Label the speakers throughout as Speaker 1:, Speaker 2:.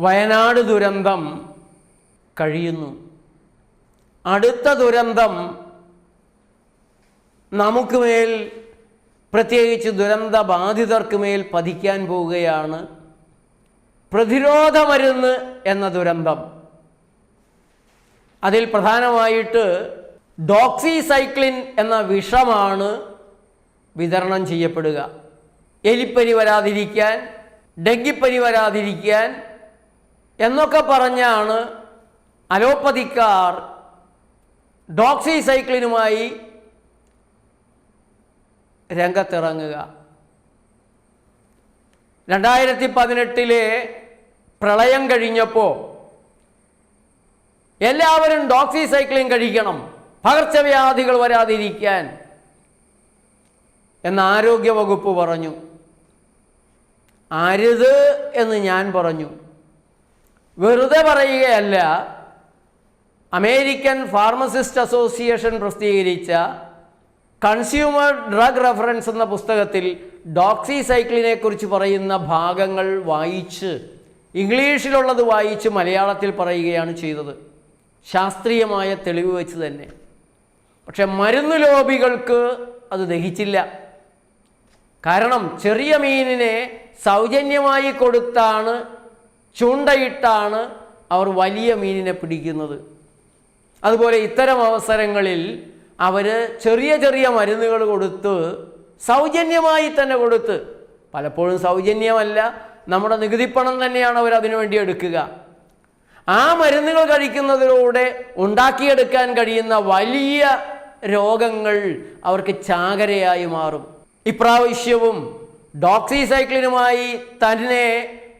Speaker 1: വയനാട് ദുരന്തം കഴിയുന്നു. അടുത്ത ദുരന്തം നമുക്ക് മേൽ പ്രത്യേകിച്ച് ദുരന്ത ബാധിതർക്ക് മേൽ പതിക്കാൻ പോവുകയാണ് പ്രതിരോധ മരുന്ന് എന്ന ദുരന്തം. അതിൽ പ്രധാനമായിട്ട് ഡോക്സിസൈക്ലിൻ എന്ന വിഷമാണ് വിതരണം ചെയ്യപ്പെടുക. എലിപ്പനി വരാതിരിക്കാൻ ഡെങ്കിപ്പനി വരാതിരിക്കാൻ എന്നൊക്കെ പറഞ്ഞാണ് അലോപ്പതിക്കാർ ഡോക്സി സൈക്ലിനുമായി രംഗത്തിറങ്ങുക. രണ്ടായിരത്തി പതിനെട്ടിലെ പ്രളയം കഴിഞ്ഞപ്പോൾ എല്ലാവരും ഡോക്സി ഡോക്സിസൈക്ലിൻ കഴിക്കണം പകർച്ചവ്യാധികൾ വരാതിരിക്കാൻ എന്ന് ആരോഗ്യവകുപ്പ് പറഞ്ഞു. അരുത് എന്ന് ഞാൻ പറഞ്ഞു. വെറുതെ പറയുകയല്ല. അമേരിക്കൻ ഫാർമസിസ്റ്റ് അസോസിയേഷൻ പ്രസിദ്ധീകരിച്ച കൺസ്യൂമർ ഡ്രഗ് റെഫറൻസ് എന്ന പുസ്തകത്തിൽ ഡോക്സി സൈക്കിളിനെ കുറിച്ച് പറയുന്ന ഭാഗങ്ങൾ വായിച്ച് ഇംഗ്ലീഷിലുള്ളത് വായിച്ച് മലയാളത്തിൽ പറയുകയാണ് ചെയ്തത്. ശാസ്ത്രീയമായ തെളിവ് വെച്ച് തന്നെ. പക്ഷെ മരുന്ന് ലോബികൾക്ക് അത് ദഹിച്ചില്ല. കാരണം ചെറിയ മീനിനെ സൗജന്യമായി കൊടുത്താണ് ചൂണ്ടയിട്ടാണ് അവർ വലിയ മീനിനെ പിടിക്കുന്നത്. അതുപോലെ ഇത്തരം അവസരങ്ങളിൽ അവർ ചെറിയ ചെറിയ മരുന്നുകൾ കൊടുത്ത് സൗജന്യമായി തന്നെ കൊടുത്ത്. പലപ്പോഴും സൗജന്യമല്ല നമ്മുടെ നികുതിപ്പണം തന്നെയാണ് അവർ അതിനുവേണ്ടി എടുക്കുക. ആ മരുന്നുകൾ കഴിക്കുന്നതിലൂടെ ഉണ്ടാക്കിയെടുക്കാൻ കഴിയുന്ന വലിയ രോഗങ്ങൾ അവർക്ക് ചാകരയായി മാറും. ഇപ്രാവശ്യവും ഡോക്സിസൈക്ലിനുമായി തന്നെ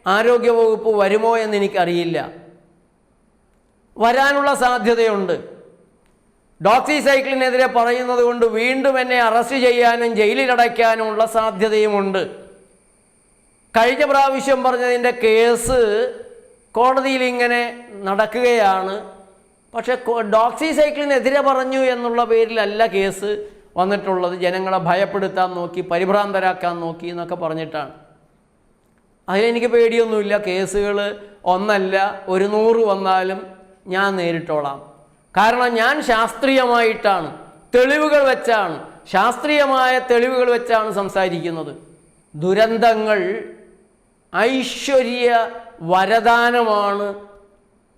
Speaker 1: ആരോഗ്യവകുപ്പ് വരുമോ എന്ന് എനിക്കറിയില്ല. വരാനുള്ള സാധ്യതയുണ്ട്. ഡോക്സിസൈക്ലിനെതിരെ പറയുന്നത് കൊണ്ട് വീണ്ടും എന്നെ അറസ്റ്റ് ചെയ്യാനും ജയിലിലടയ്ക്കാനുമുള്ള സാധ്യതയുമുണ്ട്. കഴിഞ്ഞ പ്രാവശ്യം പറഞ്ഞതിന്റെ കേസ് കോടതിയിൽ ഇങ്ങനെ നടക്കുകയാണ്. പക്ഷെ ഡോക്സിസൈക്ലിനെതിരെ പറഞ്ഞു എന്നുള്ള പേരിലല്ല കേസ് വന്നിട്ടുള്ളത്. ജനങ്ങളെ ഭയപ്പെടുത്താൻ നോക്കി പരിഭ്രാന്തരാക്കാൻ നോക്കി എന്നൊക്കെ പറഞ്ഞിട്ടാണ്. അതിലെനിക്ക് പേടിയൊന്നുമില്ല. കേസുകൾ ഒന്നല്ല ഒരു നൂറ് വന്നാലും ഞാൻ നേരിട്ടോളാം. കാരണം ഞാൻ ശാസ്ത്രീയമായിട്ടാണ് തെളിവുകൾ വെച്ചാണ് ശാസ്ത്രീയമായ തെളിവുകൾ വെച്ചാണ് സംസാരിക്കുന്നത്. ദുരന്തങ്ങൾ ഐശ്വര്യ വരദാനമാണ്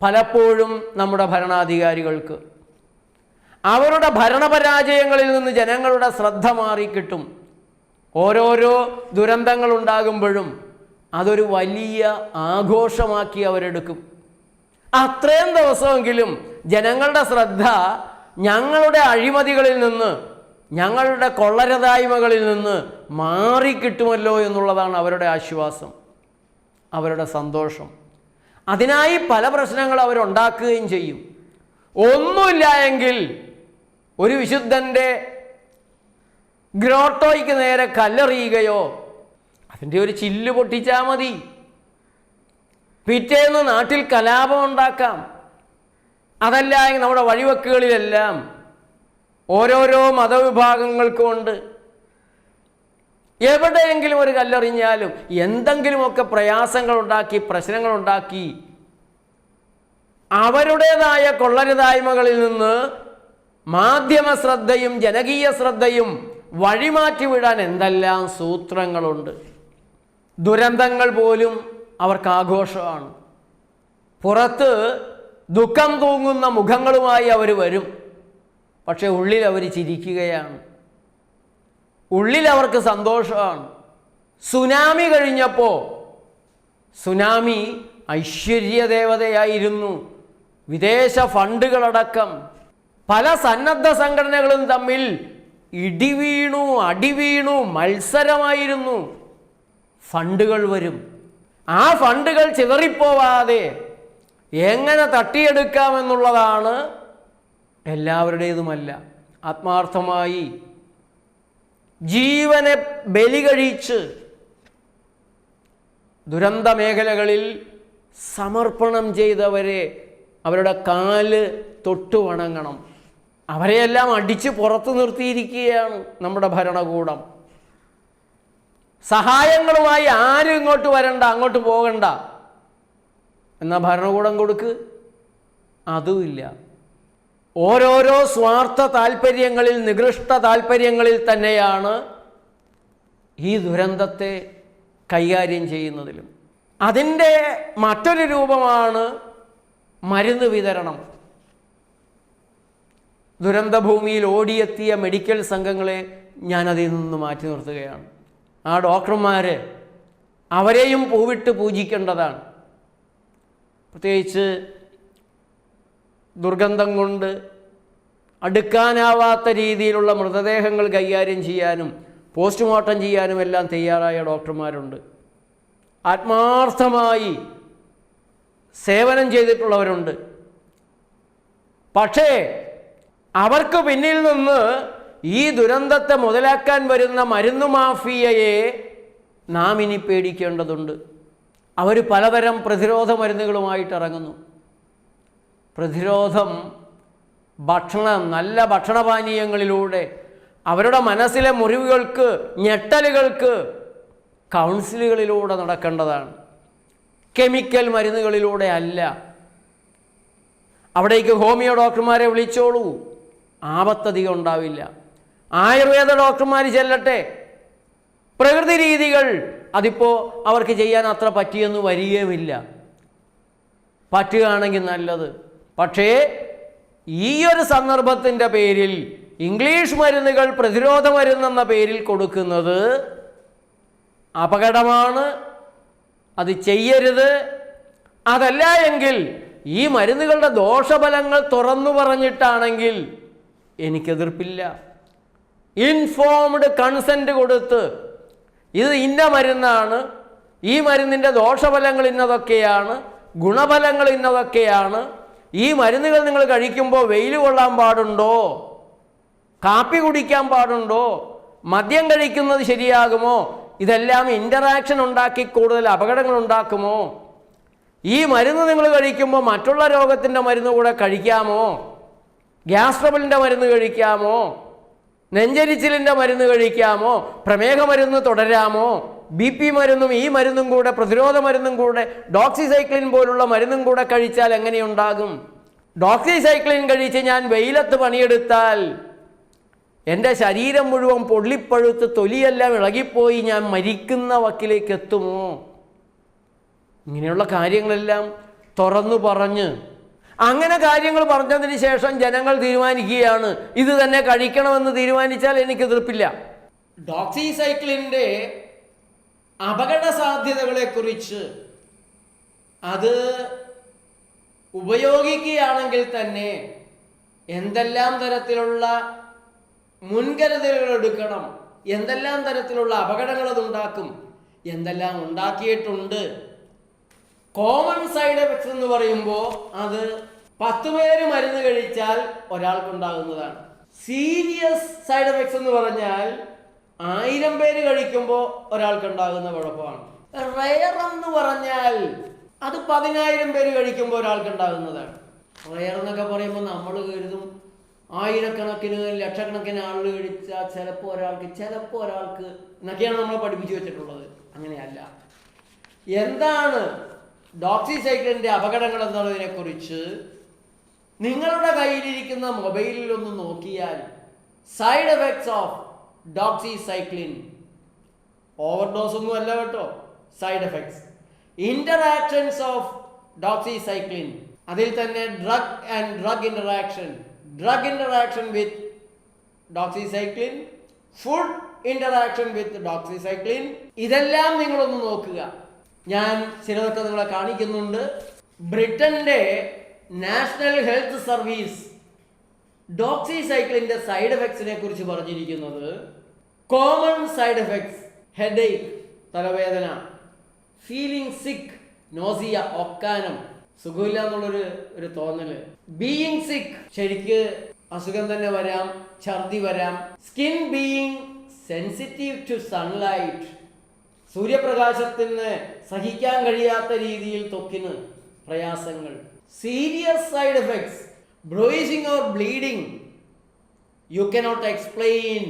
Speaker 1: പലപ്പോഴും നമ്മുടെ ഭരണാധികാരികൾക്ക്. അവരുടെ ഭരണപരാജയങ്ങളിൽ നിന്ന് ജനങ്ങളുടെ ശ്രദ്ധ മാറിക്കിട്ടും. ഓരോരോ ദുരന്തങ്ങൾ ഉണ്ടാകുമ്പോഴും അതൊരു വലിയ ആഘോഷമാക്കി അവരെടുക്കും. അത്രയും ദിവസമെങ്കിലും ജനങ്ങളുടെ ശ്രദ്ധ ഞങ്ങളുടെ അഴിമതികളിൽ നിന്ന് ഞങ്ങളുടെ കൊള്ളരതായ്മകളിൽ നിന്ന് മാറിക്കിട്ടുമല്ലോ എന്നുള്ളതാണ് അവരുടെ ആശ്വാസം അവരുടെ സന്തോഷം. അതിനായി പല പ്രശ്നങ്ങൾ അവരുണ്ടാക്കുകയും ചെയ്യും. ഒന്നുമില്ല എങ്കിൽ ഒരു വിശുദ്ധന്റെ ഗ്രോട്ടോയ്ക്ക് നേരെ കല്ലെറിയുകയോ അതിന്റെ ഒരു ചില്ല് പൊട്ടിച്ചാൽ മതി. പിറ്റേന്ന് നാട്ടിൽ കലാപം ഉണ്ടാക്കാം. അതല്ല നമ്മുടെ വഴിവക്കുകളിലെല്ലാം ഓരോരോ മതവിഭാഗങ്ങൾക്കുമുണ്ട് എവിടെയെങ്കിലും ഒരു കല്ലെറിഞ്ഞാലും എന്തെങ്കിലുമൊക്കെ പ്രശ്നങ്ങൾ ഉണ്ടാക്കി അവരുടേതായ കൊള്ളരുതായ്മകളിൽ നിന്ന് മാധ്യമ ശ്രദ്ധയും ജനകീയ ശ്രദ്ധയും വഴിമാറ്റി വിടാൻ എന്തെല്ലാം സൂത്രങ്ങളുണ്ട്. ദുരന്തങ്ങൾ പോലും അവർക്ക് ആഘോഷമാണ് പുറത്ത് ദുഃഖം തൂങ്ങുന്ന മുഖങ്ങളുമായി അവർ വരും. പക്ഷെ ഉള്ളിൽ അവർ ചിരിക്കുകയാണ്. ഉള്ളിൽ അവർക്ക് സന്തോഷമാണ്. സുനാമി കഴിഞ്ഞപ്പോൾ സുനാമി ഐശ്വര്യദേവതയായിരുന്നു. വിദേശ ഫണ്ടുകളടക്കം. പല സന്നദ്ധ സംഘടനകളും തമ്മിൽ ഇടിവീണു അടിവീണു മത്സരമായിരുന്നു. ഫണ്ടുകൾ വരും. ആ ഫണ്ടുകൾ ചിതറിപ്പോവാതെ എങ്ങനെ തട്ടിയെടുക്കാമെന്നുള്ളതാണ് എല്ലാവരുടേതുമല്ല. ആത്മാർത്ഥമായി ജീവനെ ബലി കഴിച്ച് ദുരന്ത മേഖലകളിൽ സമർപ്പണം ചെയ്തവരെ അവരുടെ കാൽ തൊട്ടു വണങ്ങണം അവരെയെല്ലാം അടിച്ച് പുറത്തു നിർത്തിയിരിക്കുകയാണ് നമ്മുടെ ഭരണകൂടം. സഹായങ്ങളുമായി ആരും ഇങ്ങോട്ട് വരണ്ട അങ്ങോട്ട് പോകണ്ട. എന്ന ഭരണകൂടം കൊടുക്ക്? അതുമില്ല ഓരോരോ സ്വാർത്ഥ താല്പര്യങ്ങളിൽ നികൃഷ്ട താല്പര്യങ്ങളിൽ തന്നെയാണ് ഈ ദുരന്തത്തെ കൈകാര്യം ചെയ്യുന്നതിലും. അതിന്റെ മറ്റൊരു രൂപമാണ് മരുന്ന് വിതരണം. ദുരന്തഭൂമിയിൽ ഓടിയെത്തിയ മെഡിക്കൽ സംഘങ്ങളെ ഞാനതിൽ നിന്ന് മാറ്റി നിർത്തുകയാണ്. ആ ഡോക്ടർമാരെ അവരെയും പൂവിട്ട് പൂജിക്കേണ്ടതാണ്. പ്രത്യേകിച്ച് ദുർഗന്ധം കൊണ്ട് അടുക്കാനാവാത്ത രീതിയിലുള്ള മൃതദേഹങ്ങൾ കൈകാര്യം ചെയ്യാനും പോസ്റ്റ്മോർട്ടം ചെയ്യാനും എല്ലാം തയ്യാറായ ഡോക്ടർമാരുണ്ട്. ആത്മാർത്ഥമായി സേവനം ചെയ്തിട്ടുള്ളവരുണ്ട്. പക്ഷേ അവർക്ക് പിന്നിൽ നിന്ന് ഈ ദുരന്തത്തെ മുതലാക്കാൻ വരുന്ന മരുന്നു മാഫിയയെ നാം ഇനി പേടിക്കേണ്ടതുണ്ട്. അവർ പലതരം പ്രതിരോധ മരുന്നുകളുമായിട്ട് ഇറങ്ങുന്നു. പ്രതിരോധം ഭക്ഷണം നല്ല ഭക്ഷണപാനീയങ്ങളിലൂടെ അവരുടെ മനസ്സിലെ മുറിവുകൾക്ക് ഞെട്ടലുകൾക്ക് കൗൺസിലുകളിലൂടെ നടക്കേണ്ടതാണ്. കെമിക്കൽ മരുന്നുകളിലൂടെ അല്ല. അവിടേക്ക് ഹോമിയോ ഡോക്ടർമാരെ വിളിച്ചോളൂ. ആപത്തധികം ഉണ്ടാവില്ല. ആയുർവേദ ഡോക്ടർമാർ ചെല്ലട്ടെ. പ്രകൃതി രീതികൾ അതിപ്പോൾ അവർക്ക് ചെയ്യാൻ അത്ര പറ്റിയെന്ന് വരികയുമില്ല. പറ്റുകയാണെങ്കിൽ നല്ലത്. പക്ഷേ ഈ ഒരു സന്ദർഭത്തിന്റെ പേരിൽ ഇംഗ്ലീഷ് മരുന്നുകൾ പ്രതിരോധ മരുന്നെന്ന പേരിൽ കൊടുക്കുന്നത് അപകടമാണ്. അത് ചെയ്യരുത്. അതല്ല എങ്കിൽ ഈ മരുന്നുകളുടെ ദോഷഫലങ്ങൾ തുറന്നു പറഞ്ഞിട്ടാണെങ്കിൽ എനിക്കെതിർപ്പില്ല. ഇൻഫോംഡ് കൺസെന്റ് കൊടുത്ത് ഇത് ഇന്ന മരുന്നാണ് ഈ മരുന്നിന്റെ ദോഷഫലങ്ങൾ ഇന്നതൊക്കെയാണ് ഗുണഫലങ്ങൾ ഇന്നതൊക്കെയാണ് ഈ മരുന്നുകൾ നിങ്ങൾ കഴിക്കുമ്പോൾ വെയിൽ കൊള്ളാൻ പാടുണ്ടോ കാപ്പി കുടിക്കാൻ പാടുണ്ടോ മദ്യം കഴിക്കുന്നത് ശരിയാകുമോ ഇതെല്ലാം ഇന്ററാക്ഷൻ ഉണ്ടാക്കി കൂടുതൽ അപകടങ്ങൾ ഉണ്ടാക്കുമോ ഈ മരുന്ന് നിങ്ങൾ കഴിക്കുമ്പോൾ മറ്റുള്ള രോഗത്തിന്റെ മരുന്ന് കൂടെ കഴിക്കാമോ ഗ്യാസ് ട്രബിളിന്റെ മരുന്ന് കഴിക്കാമോ നെഞ്ചരിച്ചിലിന്റെ മരുന്ന് കഴിക്കാമോ? പ്രമേഹ മരുന്ന് തുടരാമോ? ബി പി മരുന്നും ഈ മരുന്നും കൂടെ പ്രതിരോധ മരുന്നും കൂടെ ഡോക്സിസൈക്ലിൻ പോലുള്ള മരുന്നും കൂടെ കഴിച്ചാൽ എങ്ങനെയുണ്ടാകും? ഡോക്സിസൈക്ലിൻ കഴിച്ച് ഞാൻ വെയിലത്ത് പണിയെടുത്താൽ എന്റെ ശരീരം മുഴുവൻ പൊള്ളിപ്പഴുത്ത് തൊലിയെല്ലാം ഇളകിപ്പോയി ഞാൻ മരിക്കുന്ന വക്കിലേക്ക് എത്തുമോ ഇങ്ങനെയുള്ള കാര്യങ്ങളെല്ലാം തുറന്നു പറഞ്ഞ് അങ്ങനെ കാര്യങ്ങൾ പറഞ്ഞതിന് ശേഷം ജനങ്ങൾ തീരുമാനിക്കുകയാണ്. ഇത് തന്നെ കഴിക്കണമെന്ന് തീരുമാനിച്ചാൽ എനിക്ക് എതിർപ്പില്ല. ഡോക്സിസൈക്ലിന്റെ അപകട സാധ്യതകളെക്കുറിച്ച് അത് ഉപയോഗിക്കുകയാണെങ്കിൽ തന്നെ എന്തെല്ലാം തരത്തിലുള്ള മുൻകരുതലുകൾ എടുക്കണം എന്തെല്ലാം തരത്തിലുള്ള അപകടങ്ങൾ അതുണ്ടാക്കും എന്തെല്ലാം ഉണ്ടാക്കിയിട്ടുണ്ട് കോമൺ സൈഡ് എഫക്ട്സ് എന്ന് പറയുമ്പോൾ അത് പത്ത് പേര് മരുന്ന് കഴിച്ചാൽ ഒരാൾക്കുണ്ടാകുന്നതാണ്. സീരിയസ് സൈഡ് എഫക്ട്സ് എന്ന് പറഞ്ഞാൽ ആയിരം പേര് കഴിക്കുമ്പോൾ ഒരാൾക്കുണ്ടാകുന്ന കുഴപ്പമാണ്. റെയർ എന്ന് പറഞ്ഞാൽ അത് പതിനായിരം പേര് കഴിക്കുമ്പോൾ ഒരാൾക്കുണ്ടാകുന്നതാണ്. റയർ എന്നൊക്കെ പറയുമ്പോൾ നമ്മൾ കരുതും ആയിരക്കണക്കിന് ലക്ഷക്കണക്കിന് ആളുകൾ കഴിച്ചാൽ ചിലപ്പോൾ ഒരാൾക്ക് ചിലപ്പോൾ ഒരാൾക്ക് എന്നൊക്കെയാണ് നമ്മൾ പഠിപ്പിച്ചു വെച്ചിട്ടുള്ളത്. അങ്ങനെയല്ല. എന്താണ് ഡോക്സിസൈക്ലിന്റെ അപകടങ്ങൾ എന്നുള്ളതിനെ കുറിച്ച് നിങ്ങളുടെ കയ്യിലിരിക്കുന്ന മൊബൈലിൽ ഒന്ന് നോക്കിയാൽ side effects of doxycycline. Overdose ഒന്നും അല്ല കേട്ടോ side effects. Interactions of doxycycline. അതിൽ തന്നെ drug and drug interaction. Drug interaction with doxycycline. Food interaction with doxycycline. ഇതെല്ലാം നിങ്ങളൊന്ന് നോക്കുക. ഞാൻ ചിലതൊക്കെ നിങ്ങളെ കാണിക്കുന്നുണ്ട്. ബ്രിട്ടന്റെ നാഷണൽ ഹെൽത്ത് സർവീസ് ഡോക്സി സൈക്കിളിന്റെ സൈഡ് എഫക്ട്സിനെ കുറിച്ച് പറഞ്ഞിരിക്കുന്നത്. കോമൺ സൈഡ് എഫക്ട്സ് ഹെഡ് തലവേദന ഫീലിംഗ് സിക്ക് നോസിയ ഒക്കാനം സുഖമില്ല എന്നുള്ളൊരു ഒരു തോന്നൽ. ബീയിങ് സിക്ക് ശരിക്ക് അസുഖം തന്നെ വരാം ഛർദി വരാം. Skin being sensitive to sunlight സൂര്യപ്രകാശത്തിന് സഹിക്കാൻ കഴിയാത്ത രീതിയിൽ ത്വക്കിന് പ്രയാസങ്ങൾ. Serious side effects bruising or bleeding you cannot explain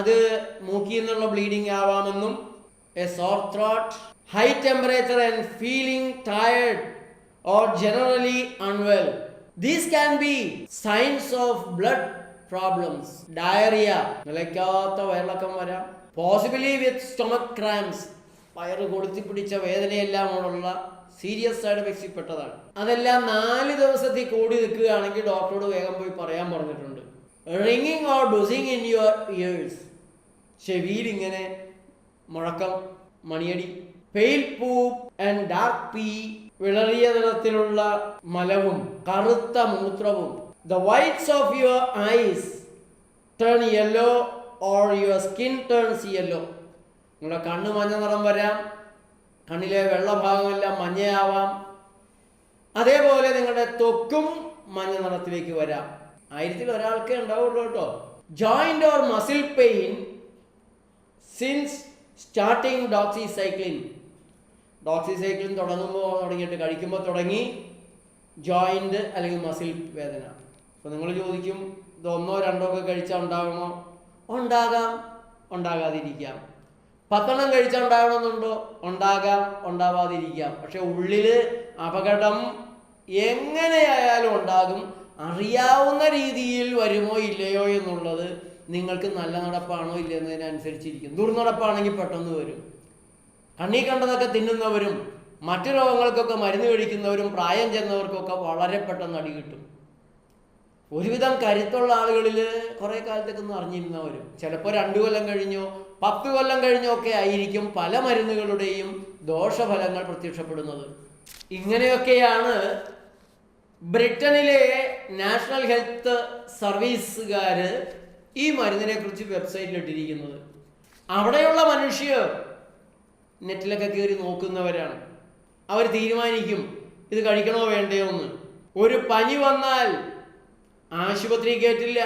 Speaker 1: അത് മൂക്കിൽ നിന്നുള്ള bleeding ആവാമെന്നും a sore throat high temperature and feeling tired or generally unwell these can be signs of blood problems diarrhoea നിലയ്ക്കാത്ത വയറിളക്കം വരാം. പോസിബിലി വിത്ത് സ്റ്റൊമക് ക്രാംസ് വയറ് കൊളുത്തി പിടിച്ച വേദനയെല്ലാം ഉള്ള സീരിയസ് സൈഡ് എഫക്ട്സിൽ അതെല്ലാം നാല് ദിവസത്തിൽ കൂടി നിൽക്കുകയാണെങ്കിൽ ഡോക്ടറോട് വേഗം പോയി പറയാൻ പറഞ്ഞിട്ടുണ്ട്. റിങ്ങിങ് or buzzing in your ears ചെവിയിൽ ഇങ്ങനെ മുഴക്കം മണിയടി pale poo and dark pee വിളറിയ നിറത്തിലുള്ള മലവും കറുത്ത മൂത്രവും. The whites of your eyes turn yellow or your skin turns yellow നിങ്ങളുടെ കണ്ണ് മഞ്ഞ നിറം വരാം. കണ്ണിലെ വെള്ളഭാഗമെല്ലാം മഞ്ഞയാവാം. അതേപോലെ നിങ്ങളുടെ ത്വക്കും മഞ്ഞ നിറത്തിലേക്ക് വരാം. ആയിരത്തിൽ ഒരാൾക്കേ ഉണ്ടാവുള്ളൂ കേട്ടോ. Joint or muscle pain since starting doxycycline doxycycline തുടങ്ങുമ്പോൾ തുടങ്ങിയിട്ട് കഴിക്കുമ്പോൾ തുടങ്ങി ജോയിന്റ് അല്ലെങ്കിൽ മസിൽ വേദന. അപ്പോൾ നിങ്ങൾ ചോദിക്കും ഇത് ഒന്നോ രണ്ടോ ഒക്കെ കഴിച്ചാൽ ഉണ്ടാകണോ ഉണ്ടാകാം ഉണ്ടാകാതിരിക്കാം. പത്തെണ്ണം കഴിച്ചാൽ ഉണ്ടാകണമെന്നുണ്ടോ? ഉണ്ടാകാം ഉണ്ടാവാതിരിക്കാം. പക്ഷെ ഉള്ളിൽ അപകടം എങ്ങനെയായാലും ഉണ്ടാകും. അറിയാവുന്ന രീതിയിൽ വരുമോ ഇല്ലയോ എന്നുള്ളത് നിങ്ങൾക്ക് നല്ല നടപ്പാണോ ഇല്ലെന്നതിനനുസരിച്ചിരിക്കും ദുർനടപ്പാണെങ്കിൽ പെട്ടെന്ന് വരും. കണ്ണീ കണ്ടതൊക്കെ തിന്നുന്നവരും മറ്റു രോഗങ്ങൾക്കൊക്കെ മരുന്ന് കഴിക്കുന്നവരും പ്രായം ചെന്നവർക്കൊക്കെ വളരെ പെട്ടെന്ന് അടി കിട്ടും. ഒരുവിധം കരുത്തുള്ള ആളുകളിൽ കുറേ കാലത്തേക്കൊന്നും അറിഞ്ഞിരുന്നവരും. ചിലപ്പോൾ രണ്ടു കൊല്ലം കഴിഞ്ഞോ പത്ത് കൊല്ലം കഴിഞ്ഞോ ഒക്കെ ആയിരിക്കും പല മരുന്നുകളുടെയും ദോഷഫലങ്ങൾ പ്രത്യക്ഷപ്പെടുന്നത്. ഇങ്ങനെയൊക്കെയാണ് ബ്രിട്ടനിലെ നാഷണൽ ഹെൽത്ത് സർവീസുകാർ ഈ മരുന്നിനെ കുറിച്ച് വെബ്സൈറ്റിൽ ഇട്ടിരിക്കുന്നത് അവിടെയുള്ള മനുഷ്യർ നെറ്റിലൊക്കെ കയറി നോക്കുന്നവരാണ്. അവർ തീരുമാനിക്കും ഇത് കഴിക്കണോ വേണ്ടയോ എന്ന്. ഒരു പനി വന്നാൽ ആശുപത്രി കയറ്റില്ല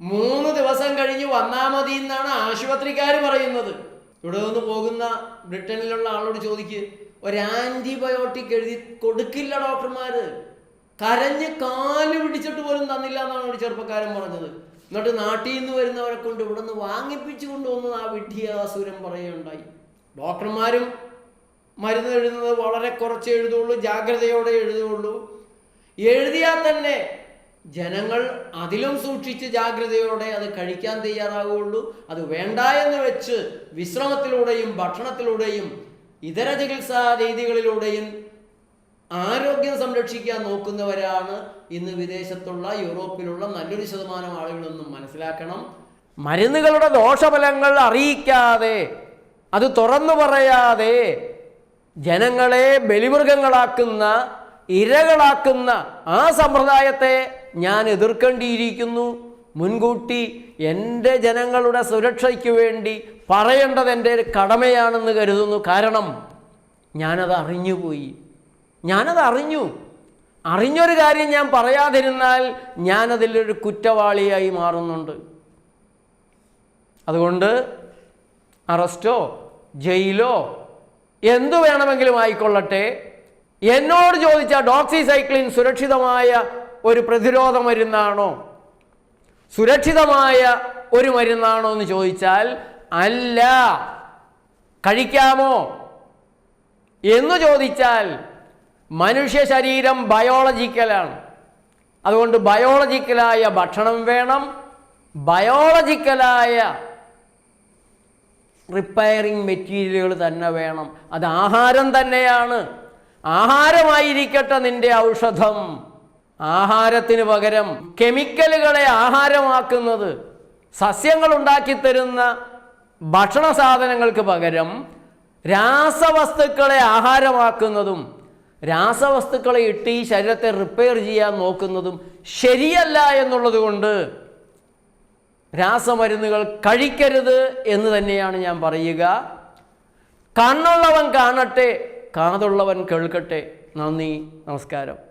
Speaker 1: മൂന്ന് ദിവസം കഴിഞ്ഞ് വന്നാൽ മതി എന്നാണ് ആശുപത്രിക്കാർ പറയുന്നത്. ഇവിടെ നിന്ന് പോകുന്ന ബ്രിട്ടനിലുള്ള ആളോട് ചോദിക്ക് ഒരു ആന്റിബയോട്ടിക് എഴുതി കൊടുക്കില്ല ഡോക്ടർമാര്. കരഞ്ഞ് കാൽ പിടിച്ചിട്ട് പോലും തന്നില്ല എന്നാണ് ഒരു ചെറുപ്പക്കാരൻ പറഞ്ഞത്. എന്നിട്ട് നാട്ടിൽ നിന്ന് വരുന്നവരെ കൊണ്ട് ഇവിടെ നിന്ന് വാങ്ങിപ്പിച്ചു കൊണ്ടുവന്ന് ആ വിഡ്ഢിയാസുരം പറയുകയുണ്ടായി. ഡോക്ടർമാരും മരുന്ന് എഴുതുന്നത് വളരെ കുറച്ച് എഴുതുള്ളൂ ജാഗ്രതയോടെ എഴുതുകയുള്ളൂ. എഴുതിയാൽ തന്നെ ജനങ്ങൾ അതിലും സൂക്ഷിച്ച് ജാഗ്രതയോടെ അത് കഴിക്കാൻ തയ്യാറാവുകയുള്ളൂ. അത് വേണ്ട എന്ന് വെച്ച് വിശ്രമത്തിലൂടെയും ഭക്ഷണത്തിലൂടെയും ഇതര ചികിത്സാ രീതികളിലൂടെയും ആരോഗ്യം സംരക്ഷിക്കാൻ നോക്കുന്നവരാണ് ഇന്ന് വിദേശത്തുള്ള യൂറോപ്പിലുള്ള നല്ലൊരു ശതമാനം ആളുകളൊന്നും മനസ്സിലാക്കണം. മരുന്നുകളുടെ ദോഷഫലങ്ങൾ അറിയിക്കാതെ അത് തുറന്നു പറയാതെ ജനങ്ങളെ ബലിമൃഗങ്ങളാക്കുന്ന ഇരകളാക്കുന്ന ആ സമ്പ്രദായത്തെ ഞാൻ എതിർക്കേണ്ടിയിരിക്കുന്നു. മുൻകൂട്ടി എന്റെ ജനങ്ങളുടെ സുരക്ഷയ്ക്ക് വേണ്ടി പറയേണ്ടത് എന്റെ കടമയാണെന്ന് കരുതുന്നു. കാരണം ഞാനത് അറിഞ്ഞുപോയി. ഞാനത് അറിഞ്ഞു. അറിഞ്ഞൊരു കാര്യം ഞാൻ പറയാതിരുന്നാൽ ഞാനതിലൊരു കുറ്റവാളിയായി മാറുന്നുണ്ട്. അതുകൊണ്ട് അറസ്റ്റോ ജയിലോ എന്തു വേണമെങ്കിലും ആയിക്കൊള്ളട്ടെ. എന്നോട് ചോദിച്ച ഡോക്സിസൈക്ലിൻ സുരക്ഷിതമായ ഒരു പ്രതിരോധ മരുന്നാണോ? സുരക്ഷിതമായ ഒരു മരുന്നാണോ എന്ന് ചോദിച്ചാൽ അല്ല. കഴിക്കാമോ? എന്ന് ചോദിച്ചാൽ മനുഷ്യ ശരീരം ബയോളജിക്കലാണ്. അതുകൊണ്ട് ബയോളജിക്കലായ ഭക്ഷണം വേണം. ബയോളജിക്കലായ റിപ്പയറിംഗ് മെറ്റീരിയലുകൾ തന്നെ വേണം. അത് ആഹാരം തന്നെയാണ്. ആഹാരമായിരിക്കട്ടെ നിന്റെ ഔഷധം. ആഹാരത്തിന് പകരം കെമിക്കലുകളെ ആഹാരമാക്കുന്നത് സസ്യങ്ങൾ ഉണ്ടാക്കിത്തരുന്ന ഭക്ഷണ സാധനങ്ങൾക്ക് പകരം രാസവസ്തുക്കളെ ആഹാരമാക്കുന്നതും രാസവസ്തുക്കളെ ഇട്ട് ഈ ശരീരത്തെ റിപ്പയർ ചെയ്യാൻ നോക്കുന്നതും ശരിയല്ല എന്നുള്ളത് കൊണ്ട് രാസമരുന്നുകൾ കഴിക്കരുത് എന്ന് തന്നെയാണ് ഞാൻ പറയുക. കണ്ണുള്ളവൻ കാണട്ടെ കാതുള്ളവൻ കേൾക്കട്ടെ. നന്ദി നമസ്കാരം.